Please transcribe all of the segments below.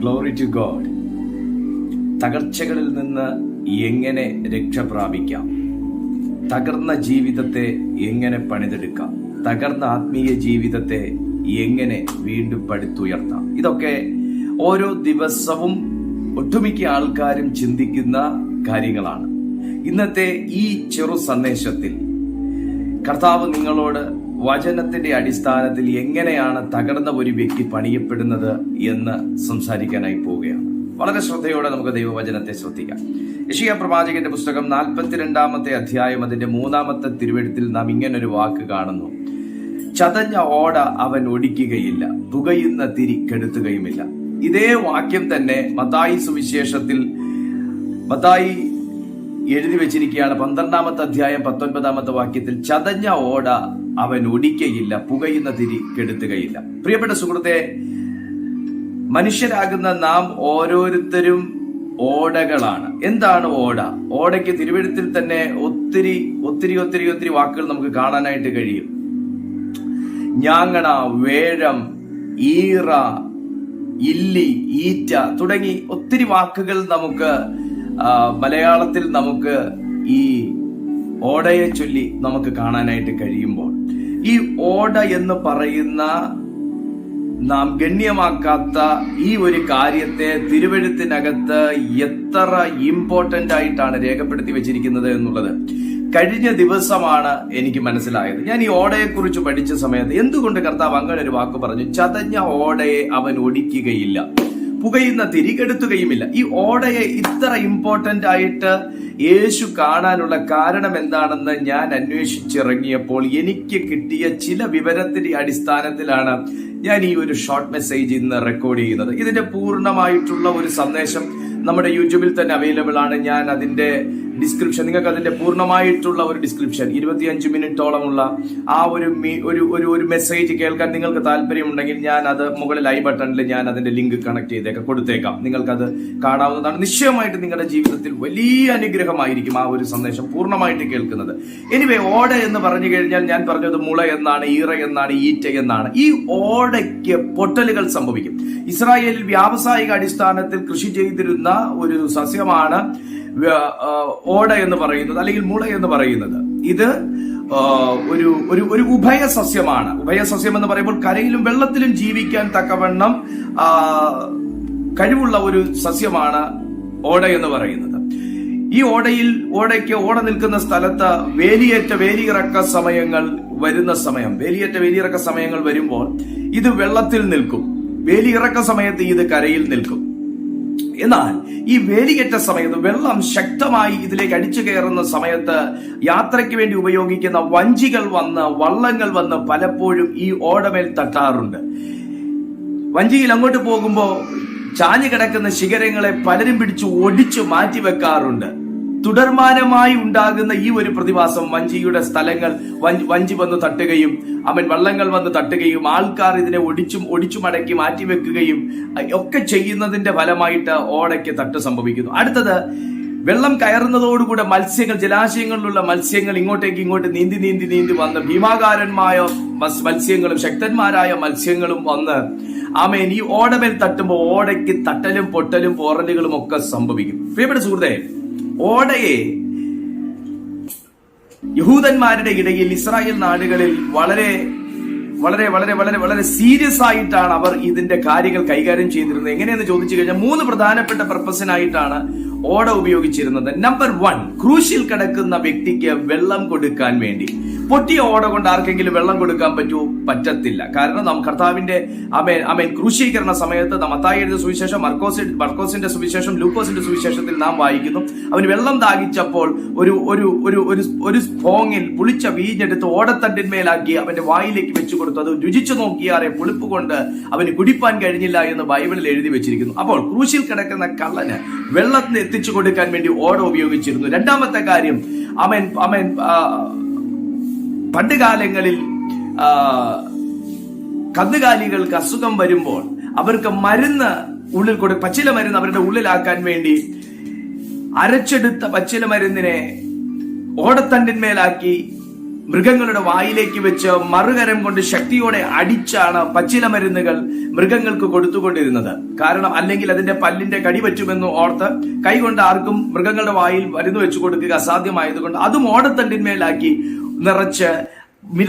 Glory to God തകർച്ചകളിൽ നിന്ന് എങ്ങനെ രക്ഷ പ്രാപിക്കാം? തകർന്ന ജീവിതത്തെ എങ്ങനെ പണിതെടുക്കാം? തകർന്ന ആത്മീയ ജീവിതത്തെ എങ്ങനെ വീണ്ടും പടുത്തുയർത്താം? ഇതൊക്കെ ഓരോ ദിവസവും ഒട്ടുമിക്ക ആൾക്കാരും ചിന്തിക്കുന്ന കാര്യങ്ങളാണ്. ഇന്നത്തെ ഈ ചെറു സന്ദേശത്തിൽ കർത്താവ് നിങ്ങളോട് വചനത്തിന്റെ അടിസ്ഥാനത്തിൽ എങ്ങനെയാണ് തകർന്ന ഒരു വ്യക്തി പണിയപ്പെടുന്നത് എന്ന് സംസാരിക്കാനായി പോവുകയാണ്. വളരെ ശ്രദ്ധയോടെ നമുക്ക് ദൈവവചനത്തെ ശ്രദ്ധിക്കാം. യഷിയ പ്രവാചകന്റെ പുസ്തകം നാൽപ്പത്തിരണ്ടാമത്തെ അധ്യായം അതിന്റെ മൂന്നാമത്തെ തിരുവെഴുത്തിൽ നാം ഇങ്ങനൊരു വാക്ക് കാണുന്നു. ചതഞ്ഞ ഓട അവൻ ഒടിക്കുകയില്ല പുകയുന്ന തിരി കെടുത്തുകയുമില്ല. ഇതേ വാക്യം തന്നെ മത്തായി സുവിശേഷത്തിൽ മത്തായി എഴുതി വെച്ചിരിക്കുകയാണ്. പന്ത്രണ്ടാമത്തെ അധ്യായം പത്തൊൻപതാമത്തെ വാക്യത്തിൽ ചതഞ്ഞ ഓട അവൻ ഒടിക്കയില്ല പുകയുന്ന തിരി കെടുത്തുകയില്ല. പ്രിയപ്പെട്ട സുഹൃത്തെ മനുഷ്യരാകുന്ന നാം ഓരോരുത്തരും ഓടകളാണ്. എന്താണ് ഓട? ഓടയ്ക്ക് തിരുവഴുത്തിൽ തന്നെ ഒത്തിരി ഒത്തിരി ഒത്തിരി ഒത്തിരി വാക്കുകൾ നമുക്ക് കാണാനായിട്ട് കഴിയും. ഞാങ്ങണ വേഴം ഈറ ഇല്ലി ഈറ്റ തുടങ്ങി ഒത്തിരി വാക്കുകൾ നമുക്ക് മലയാളത്തിൽ നമുക്ക് ഈ ഓടയെ ചൊല്ലി നമുക്ക് കാണാനായിട്ട് കഴിയുമ്പോൾ ഈ ഓട എന്ന് പറയുന്ന നാം ഗണ്യമാക്കാത്ത ഈ ഒരു കാര്യത്തെ തിരുവഴുത്തിനകത്ത് എത്ര ഇമ്പോർട്ടന്റ് ആയിട്ടാണ് രേഖപ്പെടുത്തി വെച്ചിരിക്കുന്നത് എന്നുള്ളത് കഴിഞ്ഞ ദിവസമാണ് എനിക്ക് മനസ്സിലായത്. ഞാൻ ഈ ഓടയെക്കുറിച്ച് പഠിച്ച സമയത്ത് എന്തുകൊണ്ട് കർത്താവ് അങ്ങനെ ഒരു വാക്ക് പറഞ്ഞു? ചതഞ്ഞ ഓടയെ അവൻ ഒടിക്കുകയില്ല. പുകയുന്ന തിരികെടുത്തുകയുമില്ല. ഈ ഓടയെ ഇത്ര ഇമ്പോർട്ടന്റ് ആയിട്ട് യേശു കാണാനുള്ള കാരണം എന്താണെന്ന് ഞാൻ അന്വേഷിച്ചിറങ്ങിയപ്പോൾ എനിക്ക് കിട്ടിയ ചില വിവരത്തിന്റെ അടിസ്ഥാനത്തിലാണ് ഞാൻ ഈ ഒരു ഷോർട്ട് മെസ്സേജ് ഇന്ന് റെക്കോർഡ് ചെയ്യുന്നത്. ഇതിന്റെ പൂർണമായിട്ടുള്ള ഒരു സന്ദേശം നമ്മുടെ യൂട്യൂബിൽ തന്നെ അവൈലബിൾ ആണ്. ഞാൻ അതിന്റെ ഡിസ്ക്രിപ്ഷൻ നിങ്ങൾക്ക് അതിന്റെ പൂർണമായിട്ടുള്ള ഒരു ഡിസ്ക്രിപ്ഷൻ ഇരുപത്തിയഞ്ച് മിനിറ്റോളമുള്ള ആ ഒരു ഒരു ഒരു ഒരു മെസ്സേജ് കേൾക്കാൻ നിങ്ങൾക്ക് താല്പര്യമുണ്ടെങ്കിൽ ഞാൻ അത് മുകളിൽ ഐ ബട്ടണിൽ ഞാൻ അതിന്റെ ലിങ്ക് കണക്ട് ചെയ്തേക്കാം കൊടുത്തേക്കാം. നിങ്ങൾക്കത് കാണാവുന്നതാണ്. നിശ്ചയമായിട്ട് നിങ്ങളുടെ ജീവിതത്തിൽ വലിയ അനുഗ്രഹമായിരിക്കും ആ ഒരു സന്ദേശം പൂർണമായിട്ട് കേൾക്കുന്നത്. എനിവേ ഓട എന്ന് പറഞ്ഞു കഴിഞ്ഞാൽ ഞാൻ പറഞ്ഞത് മുള എന്നാണ് ഈറ എന്നാണ് ഈറ്റ എന്നാണ്. ഈ ഓടയ്ക്ക് പൊട്ടലുകൾ സംഭവിക്കും. ഇസ്രായേലിൽ വ്യാവസായിക അടിസ്ഥാനത്തിൽ കൃഷി ചെയ്തിരുന്ന ഒരു സസ്യമാണ് ഓട എന്ന് പറയുന്നത് അല്ലെങ്കിൽ മുള എന്ന് പറയുന്നത്. ഇത് ഒരു ഒരു ഒരു ഉഭയ സസ്യമാണ്. ഉഭയ സസ്യം എന്ന് പറയുമ്പോൾ കരയിലും വെള്ളത്തിലും ജീവിക്കാൻ തക്കവണ്ണം കഴിവുള്ള ഒരു സസ്യമാണ് ഓട എന്ന് പറയുന്നത്. ഈ ഓടയിൽ ഓടയ്ക്ക് ഓട നിൽക്കുന്ന സ്ഥലത്ത് വേലിയേറ്റ വേലിയിറക്ക സമയങ്ങൾ വരുന്ന സമയം വേലിയേറ്റ വേലിയിറക്ക സമയങ്ങൾ വരുമ്പോൾ ഇത് വെള്ളത്തിൽ നിൽക്കും. വേലിയിറക്ക സമയത്ത് ഇത് കരയിൽ നിൽക്കും. എന്നാൽ ഈ വേലിയേറ്റ സമയത്ത് വെള്ളം ശക്തമായി ഇതിലേക്ക് അടിച്ചു കയറുന്ന സമയത്ത് യാത്രയ്ക്ക് വേണ്ടി ഉപയോഗിക്കുന്ന വഞ്ചികൾ വന്ന് വള്ളങ്ങൾ വന്ന് പലപ്പോഴും ഈ ഓടമേൽ തട്ടാറുണ്ട്. വഞ്ചിയിൽ അങ്ങോട്ട് പോകുമ്പോൾ ചാഞ്ഞു കിടക്കുന്ന ശിഖരങ്ങളെ പലരും പിടിച്ച് ഒടിച്ചു മാറ്റി വെക്കാറുണ്ട് തുടർമാനമായി ഉണ്ടാകുന്ന ഈ ഒരു പ്രതിഭാസം വഞ്ചിയുടെ സ്ഥലങ്ങൾ വഞ്ചി വന്ന് തട്ടുകയും അവൻ വള്ളങ്ങൾ വന്ന് തട്ടുകയും ആൾക്കാർ ഇതിനെ ഒടിച്ചും ഒടിച്ചു മടക്കി മാറ്റിവെക്കുകയും ഒക്കെ ചെയ്യുന്നതിന്റെ ഫലമായിട്ട് ഓടയ്ക്ക് തട്ട് സംഭവിക്കുന്നു. അടുത്തത് വെള്ളം കയറുന്നതോടുകൂടെ മത്സ്യങ്ങൾ ജലാശയങ്ങളിലുള്ള മത്സ്യങ്ങൾ ഇങ്ങോട്ടേക്ക് ഇങ്ങോട്ട് നീന്തി നീന്തി നീന്തി വന്ന് ഭീമാകാരന്മായ മത്സ്യങ്ങളും ശക്തന്മാരായ മത്സ്യങ്ങളും വന്ന് ആമേൻ ഈ ഓടമേൽ തട്ടുമ്പോൾ ഓടയ്ക്ക് തട്ടലും പൊട്ടലും പോറലുകളും ഒക്കെ സംഭവിക്കും പ്രിയപ്പെട്ട സുഹൃത്തെ ഓടയെ. യഹൂദന്മാരുടെ ഇടയിൽ ഇസ്രായേൽ നാടുകളിൽ വളരെ വളരെ വളരെ വളരെ വളരെ സീരിയസ് ആയിട്ടാണ് അവർ ഇതിന്റെ കാര്യങ്ങൾ കൈകാര്യം ചെയ്തിരുന്നത്. എങ്ങനെയെന്ന് ചോദിച്ചു കഴിഞ്ഞാൽ മൂന്ന് പ്രധാനപ്പെട്ട പർപ്പസിനായിട്ടാണ് ഓട ഉപയോഗിച്ചിരുന്നത്. നമ്പർ വൺ ക്രൂശിൽ കിടക്കുന്ന വ്യക്തിക്ക് വെള്ളം കൊടുക്കാൻ വേണ്ടി. പൊട്ടിയ ഓട കൊണ്ട് ആർക്കെങ്കിലും വെള്ളം കൊടുക്കാൻ പറ്റുമോ പറ്റത്തില്ല. കാരണം നാം കർത്താവിന്റെ അമേൻ അമേൻ. ക്രൂശീകരണ സമയത്ത് മത്തായി എഴുതിയ സുവിശേഷം മർക്കോസ് മർക്കോസിന്റെ സുവിശേഷം ലൂക്കോസിന്റെ സുവിശേഷത്തിൽ നാം വായിക്കുന്നു. അവന് വെള്ളം ദാഹിച്ചപ്പോൾ ഒരു ഒരു ഒരു ഒരു ഒരു സ്പോങ്ങിൽ പുളിച്ച വീഞ്ഞെടുത്ത് ഓടത്തണ്ടിന്മേലാക്കി അവന്റെ വായിലേക്ക് വെച്ചു കൊടുത്തു. അത് രുചിച്ചു നോക്കിയാറെ പുളിപ്പ് കൊണ്ട് അവന് കുടിപ്പാൻ കഴിഞ്ഞില്ല എന്ന് ബൈബിളിൽ എഴുതി വെച്ചിരിക്കുന്നു. അപ്പോൾ ക്രൂശിൽ കിടക്കുന്ന കള്ളന് വെള്ളത്തിന് എത്തിച്ചു കൊടുക്കാൻ വേണ്ടി ഓട ഉപയോഗിച്ചിരുന്നു. രണ്ടാമത്തെ കാര്യം അമേൻ അവൻ ആ, പണ്ട് കാലങ്ങളിൽ കന്നുകാലികൾക്ക് അസുഖം വരുമ്പോൾ അവർക്ക് മരുന്ന് ഉള്ളിൽ കൊടു പച്ചില മരുന്ന് അവരുടെ ഉള്ളിലാക്കാൻ വേണ്ടി അരച്ചെടുത്ത പച്ചില മരുന്നിനെ ഓടത്തണ്ടിന്മേലാക്കി മൃഗങ്ങളുടെ വായിലേക്ക് വെച്ച് മറുകരം കൊണ്ട് ശക്തിയോടെ അടിച്ചാണ് പച്ചില മരുന്നുകൾ മൃഗങ്ങൾക്ക് കൊടുത്തുകൊണ്ടിരുന്നത്. കാരണം അല്ലെങ്കിൽ അതിന്റെ പല്ലിന്റെ കടി പറ്റുമെന്ന് ഓർത്ത് കൈകൊണ്ട് ആർക്കും മൃഗങ്ങളുടെ വായിൽ മരുന്ന് വെച്ചു കൊടുക്കുക അസാധ്യമായതുകൊണ്ട് അതും ഓടത്തണ്ടിന്മേലാക്കി നിറച്ച്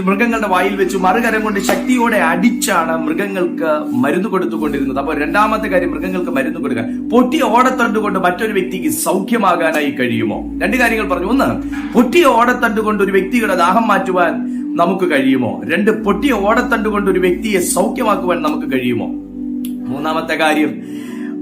മൃഗങ്ങളുടെ വായിൽ വെച്ച് മറുകരം കൊണ്ട് ശക്തിയോടെ അടിച്ചാണ് മൃഗങ്ങൾക്ക് മരുന്ന് കൊടുത്തുകൊണ്ടിരുന്നത്. അപ്പോൾ രണ്ടാമത്തെ കാര്യം മൃഗങ്ങൾക്ക് മരുന്ന് കൊടുക്കാൻ പൊട്ടിയ ഓടത്തണ്ട് കൊണ്ട് മറ്റൊരു വ്യക്തിക്ക് സൗഖ്യമാകാനായി കഴിയുമോ? രണ്ട് കാര്യങ്ങൾ പറഞ്ഞു. ഒന്ന് പൊട്ടിയ ഓടത്തണ്ട് കൊണ്ട് ഒരു വ്യക്തിയുടെ ദാഹം മാറ്റുവാൻ നമുക്ക് കഴിയുമോ? രണ്ട് പൊട്ടിയ ഓടത്തണ്ട് കൊണ്ട് ഒരു വ്യക്തിയെ സൗഖ്യമാക്കുവാൻ നമുക്ക് കഴിയുമോ? മൂന്നാമത്തെ കാര്യം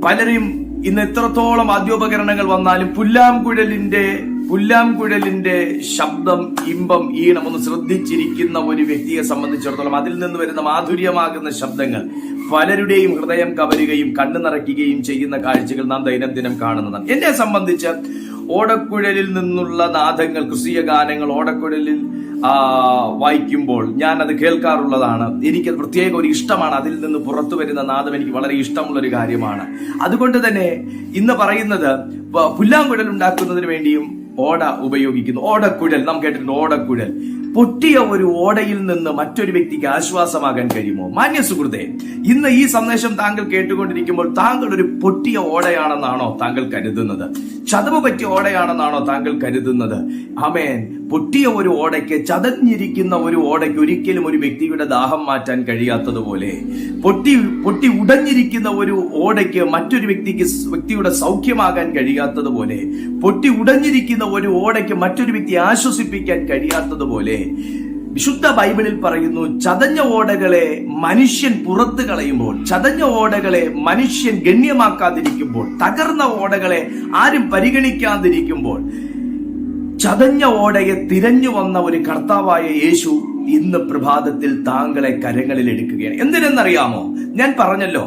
പലരും ഇന്ന് എത്രത്തോളം വാദ്യോപകരണങ്ങൾ വന്നാലും പുല്ലാംകുഴലിന്റെ പുല്ലാംകുഴലിന്റെ ശബ്ദം ഇമ്പം ഈണം ഒന്ന് ശ്രദ്ധിച്ചിരിക്കുന്ന ഒരു വ്യക്തിയെ സംബന്ധിച്ചിടത്തോളം അതിൽ നിന്ന് വരുന്ന മാധുര്യമാകുന്ന ശബ്ദങ്ങൾ പലരുടെയും ഹൃദയം കവരുകയും കണ്ണു നിറയ്ക്കുകയും ചെയ്യുന്ന കാഴ്ചകൾ നാം ദൈനംദിനം കാണുന്നതാണ്. എന്നെ സംബന്ധിച്ച് ഓടക്കുഴലിൽ നിന്നുള്ള നാദങ്ങൾ ക്രിസ്തീയ ഗാനങ്ങൾ ഓടക്കുഴലിൽ വായിക്കുമ്പോൾ ഞാൻ അത് കേൾക്കാറുള്ളതാണ്. എനിക്ക് പ്രത്യേക ഒരു ഇഷ്ടമാണ്. അതിൽ നിന്ന് പുറത്തു വരുന്ന നാദം എനിക്ക് വളരെ ഇഷ്ടമുള്ള ഒരു കാര്യമാണ്. അതുകൊണ്ട് തന്നെ ഇന്ന് പറയുന്നത് പുല്ലാങ്കുഴൽ ഉണ്ടാക്കുന്നതിന് വേണ്ടിയും ഓട ഉപയോഗിക്കുന്നു. ഓടക്കുഴൽ. നാം കേട്ടിട്ടുണ്ട് ഓടക്കുഴൽ. പൊട്ടിയ ഒരു ഓടയിൽ നിന്ന് മറ്റൊരു വ്യക്തിക്ക് ആശ്വാസമാകാൻ കഴിയുമോ? മാന്യ സുഹൃത്തെ ഇന്ന് ഈ സന്ദേശം താങ്കൾ കേട്ടുകൊണ്ടിരിക്കുമ്പോൾ താങ്കൾ ഒരു പൊട്ടിയ ഓടയാണെന്നാണോ താങ്കൾ കരുതുന്നത്? ചതവ് പറ്റിയ ഓടയാണെന്നാണോ താങ്കൾ കരുതുന്നത്? അമേൻ പൊട്ടിയ ഒരു ഓടയ്ക്ക് ചതഞ്ഞിരിക്കുന്ന ഒരു ഓടയ്ക്ക് ഒരിക്കലും ഒരു വ്യക്തിയുടെ ദാഹം മാറ്റാൻ കഴിയാത്തതുപോലെ പൊട്ടി പൊട്ടി ഉടഞ്ഞിരിക്കുന്ന ഒരു ഓടയ്ക്ക് മറ്റൊരു വ്യക്തിക്ക് വ്യക്തിയുടെ സൗഖ്യമാകാൻ കഴിയാത്തതുപോലെ പൊട്ടി ഉടഞ്ഞിരിക്കുന്ന ഒരു ഓടയ്ക്ക് മറ്റൊരു വ്യക്തി ആശ്വസിപ്പിക്കാൻ കഴിയാത്തതുപോലെ വിശുദ്ധ ബൈബിളിൽ പറയുന്നു ചതഞ്ഞ ഓടകളെ മനുഷ്യൻ പുറത്തു കളയുമ്പോൾ ചതഞ്ഞ ഓടകളെ മനുഷ്യൻ ഗണ്യമാക്കാതിരിക്കുമ്പോൾ തകർന്ന ഓടകളെ ആരും പരിഗണിക്കാതിരിക്കുമ്പോൾ ചതഞ്ഞ ഓടയെ തിരഞ്ഞു വന്ന ഒരു കർത്താവായ യേശു ഇന്ന് പ്രഭാതത്തിൽ താങ്കളെ കരങ്ങളിൽ എടുക്കുകയാണ് എന്തിനെന്നറിയാമോ? ഞാൻ പറഞ്ഞല്ലോ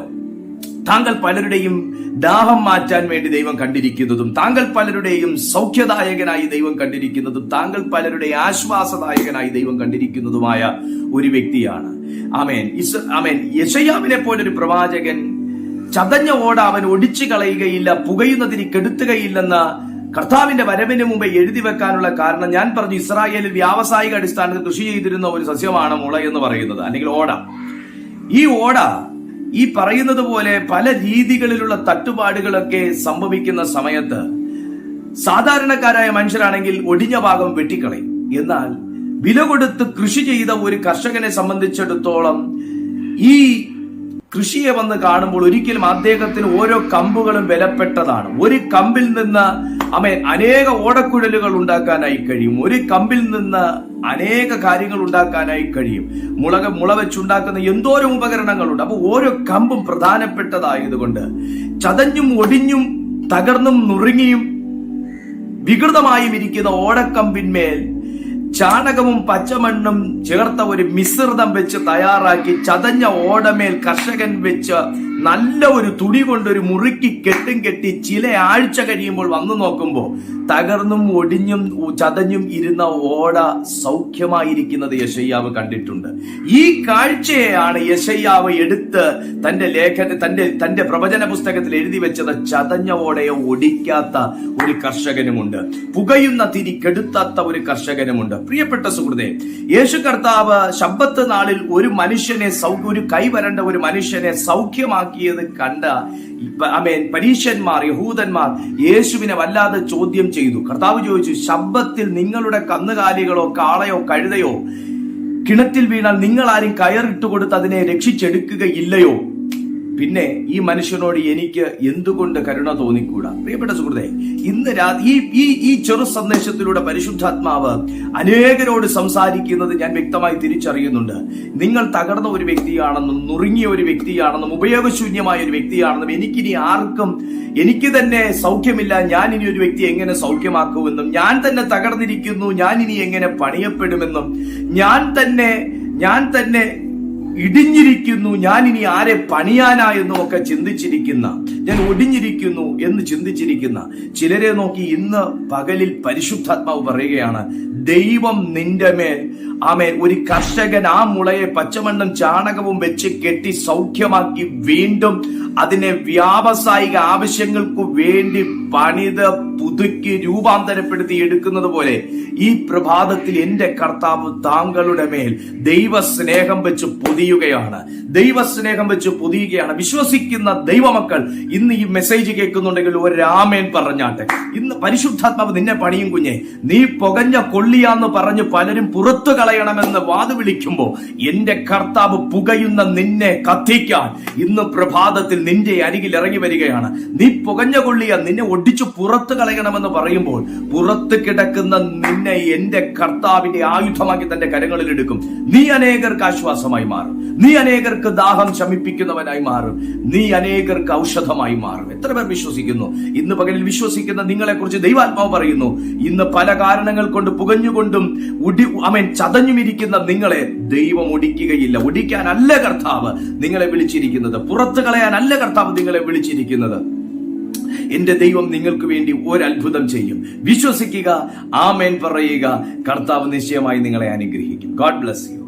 താങ്കൾ പലരുടെയും ദാഹം മാറ്റാൻ വേണ്ടി ദൈവം കണ്ടിരിക്കുന്നതും താങ്കൾ പലരുടെയും സൗഖ്യദായകനായി ദൈവം കണ്ടിരിക്കുന്നതും താങ്കൾ പലരുടെ ആശ്വാസദായകനായി ദൈവം കണ്ടിരിക്കുന്നതുമായ ഒരു വ്യക്തിയാണ്. ആമേൻ. ഇസ് ആമേൻ. യശയാവിനെ പോലൊരു പ്രവാചകൻ ചതഞ്ഞ ഓട അവൻ ഒടിച്ചു കളയുകയില്ല പുകയുന്നതിന് കെടുത്തുകയില്ലെന്ന കർത്താവിന്റെ വരവിന് മുമ്പ് എഴുതി വെക്കാനുള്ള കാരണം ഞാൻ പറഞ്ഞു ഇസ്രായേലിൽ വ്യാവസായിക അടിസ്ഥാനത്തിൽ കൃഷി ചെയ്തിരുന്ന ഒരു സസ്യമാണ് മുള എന്ന് പറയുന്നത് അല്ലെങ്കിൽ ഓട. ഈ ഓട ഈ പറയുന്നത് പോലെ പല രീതികളിലുള്ള തട്ടുപാടുകളൊക്കെ സംഭവിക്കുന്ന സമയത്ത് സാധാരണക്കാരായ മനുഷ്യരാണെങ്കിൽ ഒടിഞ്ഞ ഭാഗം വെട്ടിക്കളയും. എന്നാൽ വില കൊടുത്ത് കൃഷി ചെയ്ത ഒരു കർഷകനെ സംബന്ധിച്ചിടത്തോളം ഈ കൃഷിയെ വന്ന് കാണുമ്പോൾ ഒരിക്കലും അദ്ദേഹത്തിന് ഓരോ കമ്പുകളും വിലപ്പെട്ടതാണ്. ഒരു കമ്പിൽ നിന്ന് അമ്മ അനേക ഓടക്കുഴലുകൾ ഉണ്ടാക്കാനായി കഴിയും. ഒരു കമ്പിൽ നിന്ന് അനേക കാര്യങ്ങൾ ഉണ്ടാക്കാനായി കഴിയും. മുളക മുള വെച്ചുണ്ടാക്കുന്ന എന്തോരം ഉപകരണങ്ങളുണ്ട്. അപ്പൊ ഓരോ കമ്പും പ്രധാനപ്പെട്ടതായതുകൊണ്ട് ചതഞ്ഞും ഒടിഞ്ഞും തകർന്നും നുറുങ്ങിയും വികൃതമായും ഇരിക്കുന്ന ഓടക്കമ്പിന്മേൽ ചാണകവും പച്ചമണ്ണും ചേർത്ത ഒരു മിശ്രിതം വെച്ച് തയ്യാറാക്കി ചതഞ്ഞ ഓടമേൽ കർഷകൻ വെച്ച് നല്ല ഒരു തുണി കൊണ്ടൊരു മുറുക്കി കെട്ടും കെട്ടി ചില ആഴ്ച കഴിയുമ്പോൾ വന്നു നോക്കുമ്പോൾ തകർന്നും ഒടിഞ്ഞും ചതഞ്ഞും ഇരുന്ന ഓട സൗഖ്യമായിരിക്കുന്നത് യശയ്യാവ് കണ്ടിട്ടുണ്ട്. ഈ കാഴ്ചയാണ് യശയ്യാവ് എടുത്ത് തന്റെ ലേഖന തന്റെ തന്റെ പ്രവചന പുസ്തകത്തിൽ എഴുതി വെച്ചത് ചതഞ്ഞ ഓടയെ ഒടിക്കാത്ത ഒരു കർഷകനുമുണ്ട്. പുകയുന്ന തിരി കെടുത്താത്ത ഒരു കർഷകനുമുണ്ട്. പ്രിയപ്പെട്ട സുഹൃത്തെ യേശു കർത്താവ് ശബ്ദത്ത് നാളിൽ ഒരു മനുഷ്യനെ സൗ- ഒരു കൈവരണ്ട ഒരു മനുഷ്യനെ സൗഖ്യമാക്കിയത് കണ്ട അമേൻ പരീശന്മാർ യഹൂദന്മാർ യേശുവിനെ വല്ലാതെ ചോദ്യം ചെയ്തു. കർത്താവ് ചോദിച്ചു ശബ്ദത്തിൽ നിങ്ങളുടെ കന്നുകാലികളോ കാളയോ കഴുതയോ കിണറ്റിൽ വീണാൽ നിങ്ങൾ ആരും കയറിട്ട് കൊടുത്ത് അതിനെ രക്ഷിച്ചെടുക്കുകയില്ലയോ? പിന്നെ ഈ മനുഷ്യനോട് എനിക്ക് എന്തുകൊണ്ട് കരുണ തോന്നിക്കൂടാ? പ്രിയപ്പെട്ട സുഹൃത്തെ ഇന്ന് ഈ ഈ ഈ ചെറു സന്ദേശത്തിലൂടെ പരിശുദ്ധാത്മാവ് അനേകരോട് സംസാരിക്കുന്നത് ഞാൻ വ്യക്തമായി തിരിച്ചറിയുന്നുണ്ട്. നിങ്ങൾ തകർന്ന ഒരു വ്യക്തിയാണെന്നും നുറുങ്ങിയ ഒരു വ്യക്തിയാണെന്നും ഉപയോഗശൂന്യമായ ഒരു വ്യക്തിയാണെന്നും എനിക്കിനി ആർക്കും എനിക്ക് തന്നെ സൗഖ്യമില്ല. ഞാൻ ഇനി ഒരു വ്യക്തി എങ്ങനെ സൗഖ്യമാക്കുമെന്നും ഞാൻ തന്നെ തകർന്നിരിക്കുന്നു ഞാൻ ഇനി എങ്ങനെ പണിയപ്പെടുമെന്നും ഞാൻ തന്നെ ഞാൻ തന്നെ ഇടിഞ്ഞിരിക്കുന്നു ഞാൻ ഇനി ആരെ പണിയാനാ എന്നും ഒക്കെ ചിന്തിച്ചിരിക്കുന്ന ഞാൻ ഒടിഞ്ഞിരിക്കുന്നു എന്ന് ചിന്തിച്ചിരിക്കുന്ന ചിലരെ നോക്കി ഇന്ന് പകലിൽ പരിശുദ്ധാത്മാവ് പറയുകയാണ് ദൈവം നിന്റെ മേൽ ആമേൻ ഒരു കർഷകൻ ആ മുളയെ പച്ചമണ്ണും ചാണകവും വെച്ച് കെട്ടി സൗഖ്യമാക്കി വീണ്ടും അതിനെ വ്യാവസായിക ആവശ്യങ്ങൾക്കു വേണ്ടി പണിത് പുതുക്കി രൂപാന്തരപ്പെടുത്തി എടുക്കുന്നത് പോലെ ഈ പ്രഭാതത്തിൽ എന്റെ കർത്താവ് താങ്കളുടെ മേൽ ദൈവസ്നേഹം വെച്ച് പൊതിയുകയാണ് ദൈവസ്നേഹം വെച്ച് പൊതിയുകയാണ്. വിശ്വസിക്കുന്ന ദൈവമക്കൾ ഇന്ന് ഈ മെസ്സേജ് കേൾക്കുന്നുണ്ടെങ്കിൽ ഒരു രാമേൻ പറഞ്ഞാട്ടെ. ഇന്ന് പരിശുദ്ധാത്മാവ് നിന്നെ പണിയും കുഞ്ഞെ. നീ പുകഞ്ഞ കൊള്ളിയാന്ന് പറഞ്ഞ് പലരും പുറത്തു കളയണമെന്ന് വാതു വിളിക്കുമ്പോൾ എന്റെ കർത്താവ് പുകയുന്ന നിന്നെ കത്തിക്കാൻ ഇന്ന് പ്രഭാതത്തിൽ നിന്റെ അരികിൽ ഇറങ്ങി വരികയാണ്. നീ പുകഞ്ഞ കൊള്ളിയ നിന്നെ ഒടിച്ചു പുറത്തു കളയണമെന്ന് പറയുമ്പോൾ പുറത്ത് കിടക്കുന്ന നിന്നെ എന്റെ കർത്താവിന്റെ ആയുധമാക്കി തന്റെ കരങ്ങളിൽ എടുക്കും നീ അനേകർക്ക് ആശ്വാസമായി മാറും. നീ അനേകർക്ക് ദാഹം ശമിപ്പിക്കുന്നവനായി മാറും. നീ അനേകർക്ക് ഔഷധമായി മാറും. എത്ര പേർ വിശ്വസിക്കുന്നു? ഇന്ന് പകലിൽ വിശ്വസിക്കുന്ന നിങ്ങളെ കുറിച്ച് ദൈവാത്മാവ് പറയുന്നു ഇന്ന് പല കാരണങ്ങൾ കൊണ്ട് പുകഞ്ഞുകൊണ്ടും ഉടി അമേൻ ചതഞ്ഞുമിരിക്കുന്ന നിങ്ങളെ ദൈവം ഒടിക്കുകയില്ല. ഒടിക്കാനല്ല കർത്താവ് നിങ്ങളെ വിളിച്ചിരിക്കുന്നത്. പുറത്തു കളയാനല്ല കർത്താവ് നിങ്ങളെ വിളിച്ചിരിക്കുന്നത്. എന്റെ ദൈവം നിങ്ങൾക്ക് വേണ്ടി ഒരത്ഭുതം ചെയ്യും. വിശ്വസിക്കുക ആമേൻ പറയുക. കർത്താവ് നിശ്ചയമായി നിങ്ങളെ അനുഗ്രഹിക്കും. God bless you